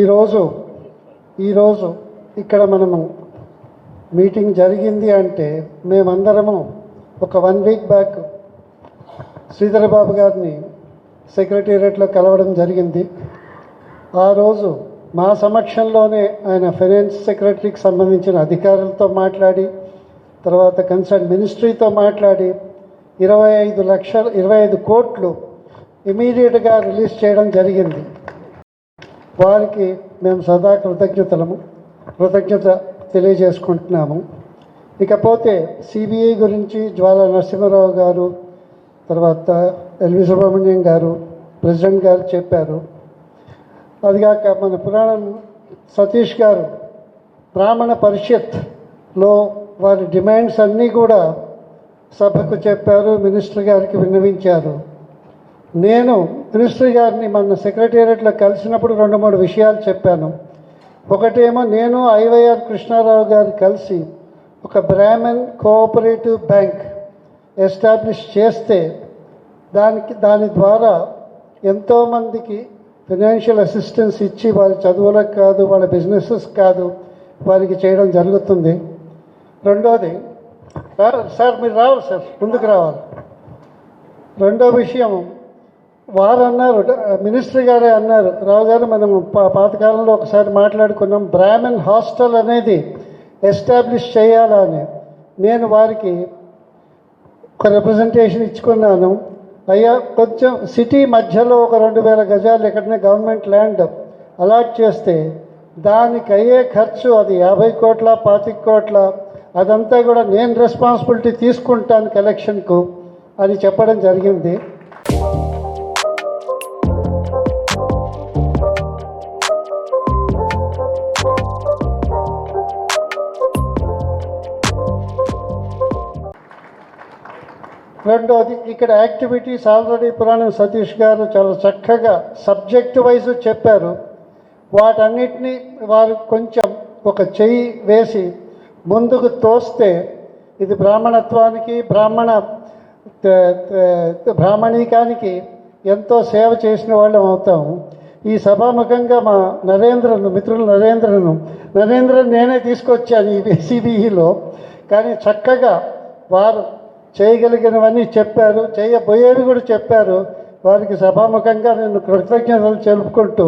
ఈరోజు ఈరోజు ఇక్కడ మనము మీటింగ్ జరిగింది అంటే మేమందరము ఒక one week back Sridhar Babu గారిని సెక్రటేరియట్లో కలవడం జరిగింది. ఆ రోజు మా సమక్షంలోనే ఆయన ఫైనాన్స్ సెక్రటరీకి సంబంధించిన అధికారులతో మాట్లాడి తర్వాత కన్సర్న్ మినిస్ట్రీతో మాట్లాడి ఇరవై ఐదు లక్షల ఇరవై ఐదు కోట్లు ఇమీడియట్గా రిలీజ్ చేయడం జరిగింది. వారికి మేము సదా కృతజ్ఞతలము కృతజ్ఞత తెలియజేసుకుంటున్నాము. ఇకపోతే సిబిఐ గురించి జ్వాల నరసింహారావు గారు తర్వాత ఎల్వి సుబ్రహ్మణ్యం గారు ప్రెసిడెంట్ గారు చెప్పారు. అదిగాక మన పురాణం సతీష్ గారు బ్రాహ్మణ పరిషత్లో వారి డిమాండ్స్ అన్నీ కూడా సభకు చెప్పారు మినిస్టర్ గారికి విన్నవించారు. నేను మినిస్టర్ గారిని మన సెక్రటేరియట్లో కలిసినప్పుడు రెండు మూడు విషయాలు చెప్పాను. ఒకటేమో నేను ఐవైఆర్ కృష్ణారావు గారు కలిసి ఒక బ్రాహ్మణ్ కోఆపరేటివ్ బ్యాంక్ ఎస్టాబ్లిష్ చేస్తే దానికి దాని ద్వారా ఎంతోమందికి ఫినాన్షియల్ అసిస్టెన్స్ ఇచ్చి వారి చదువులకు కాదు వాళ్ళ బిజినెసెస్ కాదు వారికి చేయడం జరుగుతుంది. రెండోది సార్ మీరు రావాలి సార్ ముందుకు రావాలి. రెండో విషయం వారు అన్నారు మినిస్టర్ గారే అన్నారు రావు గారు మనం పాతకాలంలో ఒకసారి మాట్లాడుకున్నాం. బ్రాహ్మణ్ హాస్టల్ అనేది ఎస్టాబ్లిష్ చేయాలని నేను వారికి ఒక రిప్రజెంటేషన్ ఇచ్చుకున్నాను. అయ్యా కొంచెం సిటీ మధ్యలో ఒక రెండు వేల గజాలు ఎక్కడైనా గవర్నమెంట్ ల్యాండ్ అలాట్ చేస్తే దానికి అయ్యే ఖర్చు అది యాభై కోట్ల పాతిక కోట్ల అదంతా కూడా నేను రెస్పాన్సిబిలిటీ తీసుకుంటాను కలెక్షన్కు అని చెప్పడం జరిగింది. రెండోది ఇక్కడ యాక్టివిటీస్ ఆల్రెడీ పురాణం సతీష్ గారు చాలా చక్కగా సబ్జెక్ట్ వైజ్ చెప్పారు. వాటన్నిటినీ వారు కొంచెం ఒక చెయ్యి వేసి ముందుకు తోస్తే ఇది బ్రాహ్మణత్వానికి బ్రాహ్మణ బ్రాహ్మణీకానికి ఎంతో సేవ చేసిన వాళ్ళం అవుతాము ఈ సభాముఖంగా మా నరేంద్రను మిత్రులు నరేంద్రను నరేంద్రను నేనే తీసుకొచ్చాను ఈ సిబిఈలో. కానీ చక్కగా వారు చేయగలిగినవన్నీ చెప్పారు చేయబోయేవి కూడా చెప్పారు. వారికి సభాముఖంగా నేను కృతజ్ఞతలు తెలుపుకుంటూ